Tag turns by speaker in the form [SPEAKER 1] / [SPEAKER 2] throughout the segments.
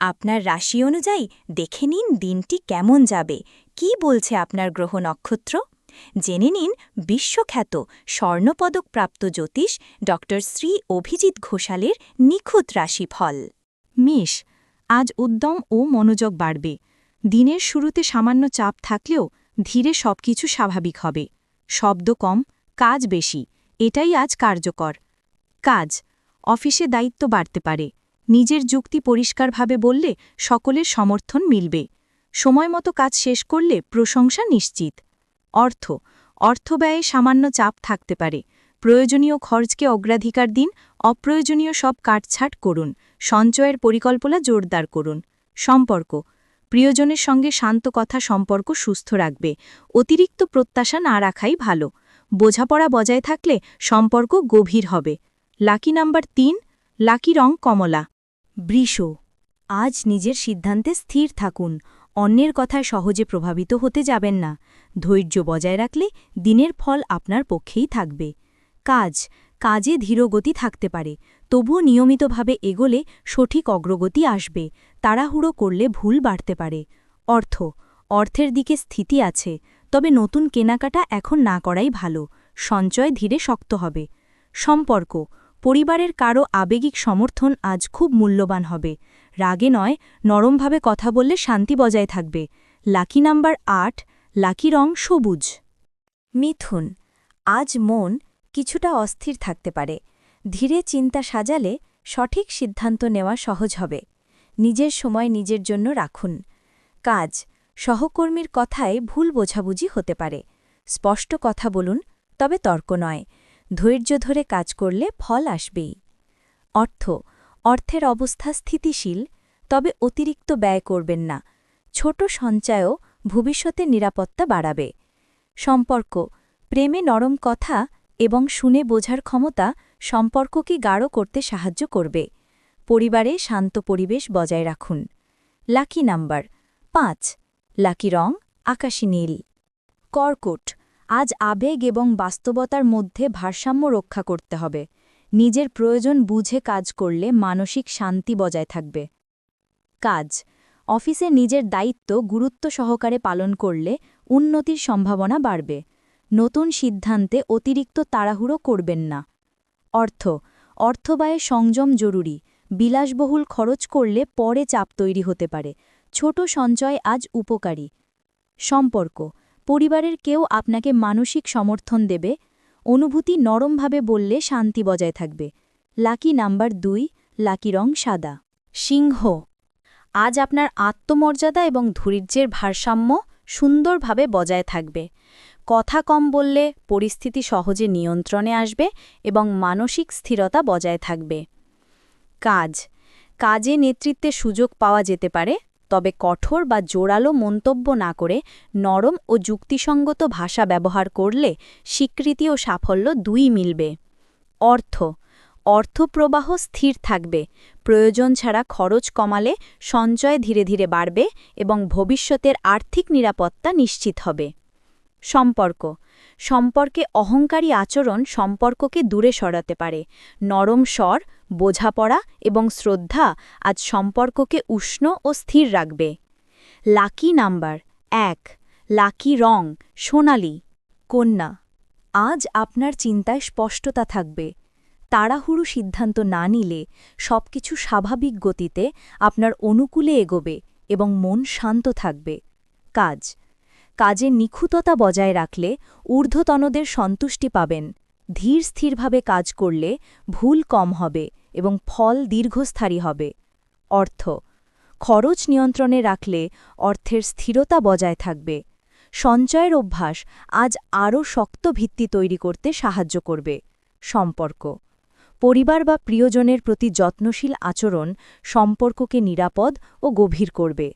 [SPEAKER 1] আপনার রাশি অনুযায়ী দেখে নিন দিনটি কেমন যাবে। কি বলছে আপনার গ্রহ নক্ষত্র? জেনে নিন বিশ্বখ্যাত স্বর্ণপদকপ্রাপ্ত জ্যোতিষ ড শ্রী অভিজিৎ ঘোষালের নিখুঁত রাশিফল।
[SPEAKER 2] মেষ, আজ উদ্যম ও মনোযোগ বাড়বে। দিনের শুরুতে সামান্য চাপ থাকলেও ধীরে সবকিছু স্বাভাবিক হবে। শব্দ কম, কাজ বেশি, এটাই আজ কার্যকর। কাজ, অফিসে দায়িত্ব বাড়তে পারে। নিজের যুক্তি পরিষ্কারভাবে বললে সকলের সমর্থন মিলবে। সময়মতো কাজ শেষ করলে প্রশংসা নিশ্চিত। অর্থ অর্থব্যয়ে সামান্য চাপ থাকতে পারে। প্রয়োজনীয় খরচকে অগ্রাধিকার দিন, অপ্রয়োজনীয় সব কাটছাট করুন। সঞ্চয়ের পরিকল্পনা জোরদার করুন। সম্পর্ক, প্রিয়জনের সঙ্গে শান্ত কথা সম্পর্ক সুস্থ রাখবে। অতিরিক্ত প্রত্যাশা না রাখাই ভালো। বোঝাপড়া বজায় থাকলে সম্পর্ক গভীর হবে। লাকি নাম্বার তিন, লাকি রং কমলা।
[SPEAKER 1] বৃষ, আজ নিজের সিদ্ধান্তে স্থির থাকুন, অন্যের কথায় সহজে প্রভাবিত হতে যাবেন না, ধৈর্য বজায় রাখলে দিনের ফল আপনার পক্ষেই থাকবে। কাজ, কাজে ধীরগতি থাকতে পারে, তবুও নিয়মিতভাবে এগোলে সঠিক অগ্রগতি আসবে, তাড়াহুড়ো করলে ভুল বাড়তে পারে। অর্থ, অর্থের দিকে স্থিতি আছে, তবে নতুন কেনাকাটা এখন না করাই ভালো, সঞ্চয় ধীরে শক্ত হবে। সম্পর্ক পরিবারের কারও আবেগিক সমর্থন আজ খুব মূল্যবান হবে। রাগে নয়, নরমভাবে কথা বললে শান্তি বজায় থাকবে। লাকি নাম্বার আট, লাকি রং সবুজ। মিথুন, আজ মন কিছুটা অস্থির থাকতে পারে। ধীরে চিন্তা সাজালে সঠিক সিদ্ধান্ত নেওয়া সহজ হবে। নিজের সময় নিজের জন্য রাখুন। কাজ, সহকর্মীর কথায় ভুল বোঝাবুঝি হতে পারে। স্পষ্ট কথা বলুন, তবে তর্ক নয়। ধৈর্য ধরে কাজ করলে ফল আসবেই। অর্থ, অর্থের অবস্থা স্থিতিশীল, তবে অতিরিক্ত ব্যয় করবেন না। ছোট সঞ্চয়ও ভবিষ্যতে নিরাপত্তা বাড়াবে। সম্পর্ক, প্রেমে নরম কথা এবং শুনে বোঝার ক্ষমতা সম্পর্ককে গাঢ় করতে সাহায্য করবে। পরিবারে শান্ত পরিবেশ বজায় রাখুন। লাকি নাম্বার, পাঁচ, লাকি রং আকাশী নীল। কর্কট আজ আবেগ এবং বাস্তবতার মধ্যে ভারসাম্য রক্ষা করতে হবে। নিজের প্রয়োজন বুঝে কাজ করলে মানসিক শান্তি বজায় থাকবে। কাজ। অফিসে নিজের দায়িত্ব গুরুত্ব সহকারে পালন করলে উন্নতির সম্ভাবনা বাড়বে। নতুন সিদ্ধান্তে অতিরিক্ত তাড়াহুড়ো করবেন না। অর্থ। অর্থব্যয়ে সংযম জরুরি। বিলাসবহুল খরচ করলে পরে চাপ তৈরি হতে পারে। ছোট সঞ্চয় আজ উপকারী। সম্পর্ক। পরিবারের কেউ আপনাকে মানসিক সমর্থন দেবে, অনুভূতি নরমভাবে বললে শান্তি বজায় থাকবে। লাকি নাম্বার দুই, লাকি রং সাদা। সিংহ। আজ আপনার আত্মমর্যাদা এবং ধৈর্যের ভারসাম্য সুন্দরভাবে বজায় থাকবে। কথা কম বললে পরিস্থিতি সহজে নিয়ন্ত্রণে আসবে এবং মানসিক স্থিরতা বজায় থাকবে। কাজ। কাজে নেতৃত্বে সুযোগ পাওয়া যেতে পারে তবে কঠোর বা জোরালো মন্তব্য না করে নরম ও যুক্তিসঙ্গত ভাষা ব্যবহার করলে স্বীকৃতি ও সাফল্য দুই মিলবে। অর্থ অর্থপ্রবাহ স্থির থাকবে, প্রয়োজন ছাড়া খরচ কমালে সঞ্চয় ধীরে ধীরে বাড়বে এবং ভবিষ্যতের আর্থিক নিরাপত্তা নিশ্চিত হবে। সম্পর্ক সম্পর্কে অহংকারী আচরণ সম্পর্ককে দূরে সরাতে পারে। নরম স্বর বোঝাপড়া এবং শ্রদ্ধা আজ সম্পর্ককে উষ্ণ ও স্থির রাখবে। লাকি নাম্বার এক, লাকি রং, সোনালি, কন্যা। আজ আপনার চিন্তায় স্পষ্টতা থাকবে। তাড়াহুড়ো সিদ্ধান্ত না নিলে সবকিছু স্বাভাবিক গতিতে আপনার অনুকূলে এগোবে এবং মন শান্ত থাকবে। কাজ, কাজে নিখুততা বজায় রাখলে ঊর্ধ্বতনদের সন্তুষ্টি পাবেন। ধীর স্থিরভাবে কাজ করলে ভুল কম হবে এবং ফল দীর্ঘস্থায়ী হবে। অর্থ, খরচ নিয়ন্ত্রণে রাখলে অর্থের স্থিরতা বজায় থাকবে। সঞ্চয়ের অভ্যাস আজ আরও শক্ত ভিত্তি তৈরি করতে সাহায্য করবে। সম্পর্ক, পরিবার বা প্রিয়জনের প্রতি যত্নশীল আচরণ সম্পর্ককে নিরাপদ ও গভীর করবে।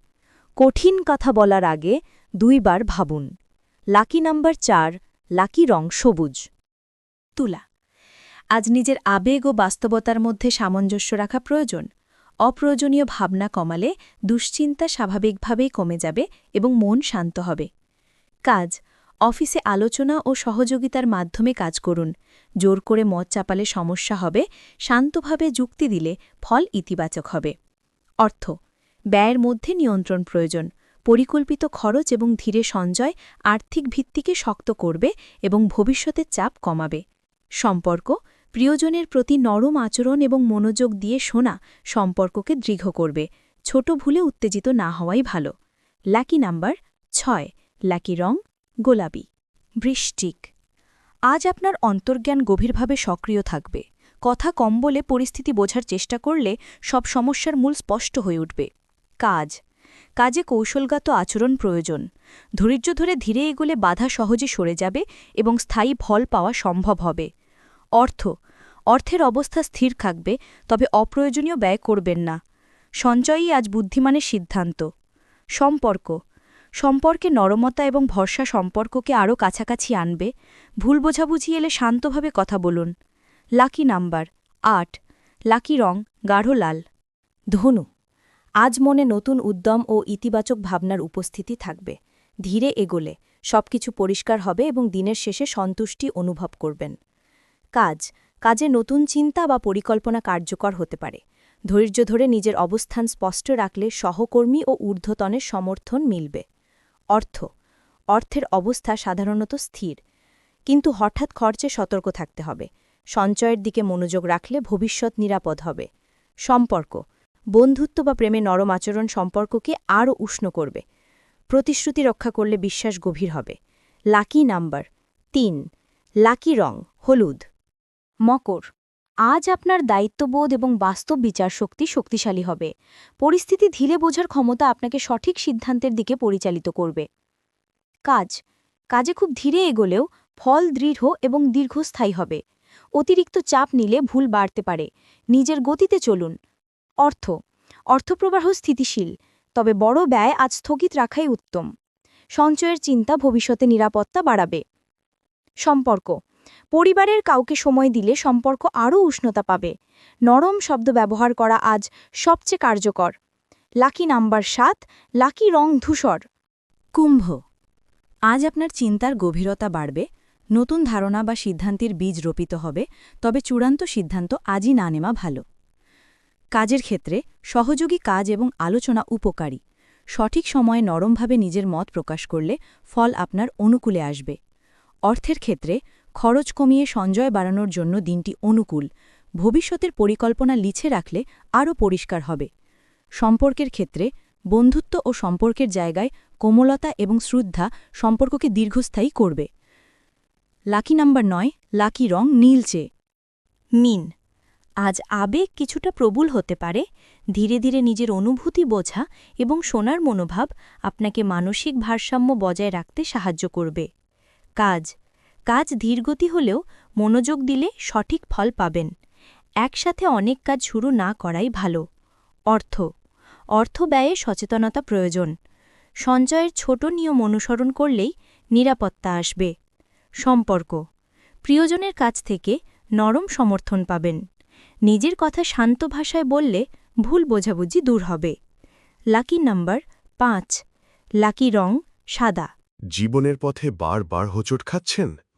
[SPEAKER 1] কঠিন কথা বলার আগে দুইবার ভাবুন। লাকি নাম্বার চার, লাকি রং সবুজ। তুলা। আজ নিজের আবেগ ও বাস্তবতার মধ্যে সামঞ্জস্য রাখা প্রয়োজন। অপ্রয়োজনীয় ভাবনা কমালে দুশ্চিন্তা স্বাভাবিকভাবেই কমে যাবে এবং মন শান্ত হবে। কাজ। অফিসে আলোচনা ও সহযোগিতার মাধ্যমে কাজ করুন। জোর করে মদ চাপালে সমস্যা হবে, শান্তভাবে যুক্তি দিলে ফল ইতিবাচক হবে। অর্থ। ব্যয়ের মধ্যে নিয়ন্ত্রণ প্রয়োজন। পরিকল্পিত খরচ এবং ধীরে সঞ্জয় আর্থিক ভিত্তিকে শক্ত করবে এবং ভবিষ্যতের চাপ কমাবে। সম্পর্ক, প্রিয়জনের প্রতি নরম আচরণ এবং মনোযোগ দিয়ে শোনা সম্পর্ককে দৃঢ় করবে। ছোট ভুলে উত্তেজিত না হওয়াই ভালো। লাকি নাম্বার ছয়, লাকি রং, গোলাপি। বৃশ্চিক আজ আপনার অন্তর্জ্ঞান গভীরভাবে সক্রিয় থাকবে। কথা কম বলে পরিস্থিতি বোঝার চেষ্টা করলে সব সমস্যার মূল স্পষ্ট হয়ে উঠবে। কাজ। কাজে কৌশলগত আচরণ প্রয়োজন। ধৈর্য ধরে ধীরে এগোলে বাধা সহজে সরে যাবে এবং স্থায়ী ফল পাওয়া সম্ভব হবে। অর্থ। অর্থের অবস্থা স্থির থাকবে, তবে অপ্রয়োজনীয় ব্যয় করবেন না। সঞ্চয়ই আজ বুদ্ধিমানের সিদ্ধান্ত। সম্পর্ক। সম্পর্কে নরমতা এবং ভরসা সম্পর্ককে আরও কাছাকাছি আনবে। ভুল বোঝাবুঝি এলে শান্তভাবে কথা বলুন। লাকি নাম্বার, আট। লাকি রং, গাঢ় লাল। ধনু। আজ মনে নতুন উদ্যম ও ইতিবাচক ভাবনার উপস্থিতি থাকবে। ধীরে এগোলে, সবকিছু পরিষ্কার হবে এবং দিনের শেষে সন্তুষ্টি অনুভব করবেন। কাজ, কাজে নতুন চিন্তা বা পরিকল্পনা কার্যকর হতে পারে। ধৈর্য ধরে নিজের অবস্থান স্পষ্ট রাখলে সহকর্মী ও ঊর্ধ্বতনের সমর্থন মিলবে। অর্থ, অর্থের অবস্থা সাধারণত স্থির, কিন্তু হঠাৎ খরচে সতর্ক থাকতে হবে। সঞ্চয়ের দিকে মনোযোগ রাখলে ভবিষ্যৎ নিরাপদ হবে। সম্পর্ক, বন্ধুত্ব বা প্রেমে নরম আচরণ সম্পর্ককে আরও উষ্ণ করবে। প্রতিশ্রুতি রক্ষা করলে বিশ্বাস গভীর হবে। লাকি নাম্বার, তিন, লাকি রং, হলুদ। মকর। আজ আপনার দায়িত্ববোধ এবং বাস্তব বিচার শক্তি শক্তিশালী হবে। পরিস্থিতি ধীরে বোঝার ক্ষমতা আপনাকে সঠিক সিদ্ধান্তের দিকে পরিচালিত করবে। কাজ। কাজে খুব ধীরে এগোলেও ফল দৃঢ় এবং দীর্ঘস্থায়ী হবে। অতিরিক্ত চাপ নিলে ভুল বাড়তে পারে। নিজের গতিতে চলুন। অর্থ। অর্থপ্রবাহ স্থিতিশীল, তবে বড় ব্যয় আজ স্থগিত রাখাই উত্তম। সঞ্চয়ের চিন্তা ভবিষ্যতে নিরাপত্তা বাড়াবে। সম্পর্ক। পরিবারের কাউকে সময় দিলে সম্পর্ক আরও উষ্ণতা পাবে। নরম শব্দ ব্যবহার করা আজ সবচেয়ে কার্যকর। লাকি নাম্বার সাত, লাকি রং ধূসর। কুম্ভ। আজ আপনার চিন্তার গভীরতা বাড়বে, নতুন ধারণা বা সিদ্ধান্তের বীজ রোপিত হবে, তবে চূড়ান্ত সিদ্ধান্ত আজই না নেওয়া ভালো। কাজের ক্ষেত্রে সহযোগী কাজ এবং আলোচনা উপকারী। সঠিক সময়ে নরমভাবে নিজের মত প্রকাশ করলে ফল আপনার অনুকূলে আসবে। অর্থের ক্ষেত্রে খরচ কমিয়ে সঞ্জয় বাড়ানোর জন্য দিনটি অনুকূল। ভবিষ্যতের পরিকল্পনা লিছে রাখলে আরও পরিষ্কার হবে। সম্পর্কের ক্ষেত্রে বন্ধুত্ব ও সম্পর্কের জায়গায় কোমলতা এবং শ্রদ্ধা সম্পর্ককে দীর্ঘস্থায়ী করবে। লাকি নাম্বার নয়, লাকি রং নীলচে। মিন, আজ আবেগ কিছুটা প্রবল হতে পারে। ধীরে ধীরে নিজের অনুভূতি বোঝা এবং শোনার মনোভাব আপনাকে মানসিক ভারসাম্য বজায় রাখতে সাহায্য করবে। কাজ কাজ ধীরগতি হলেও মনোযোগ দিলে সঠিক ফল পাবেন। একসাথে অনেক কাজ শুরু না করাই ভালো। অর্থ। অর্থ ব্যয়ে সচেতনতা প্রয়োজন। সঞ্চয়ের ছোট নিয়ম অনুসরণ করলেই নিরাপত্তা আসবে। সম্পর্ক। প্রিয়জনের কাছ থেকে নরম সমর্থন পাবেন। নিজের কথা শান্ত ভাষায় বললে ভুল বোঝাবুঝি দূর হবে। লাকি নাম্বার পাঁচ। লাকি রং সাদা।
[SPEAKER 3] জীবনের পথে বারবার হোঁচট খাচ্ছেন?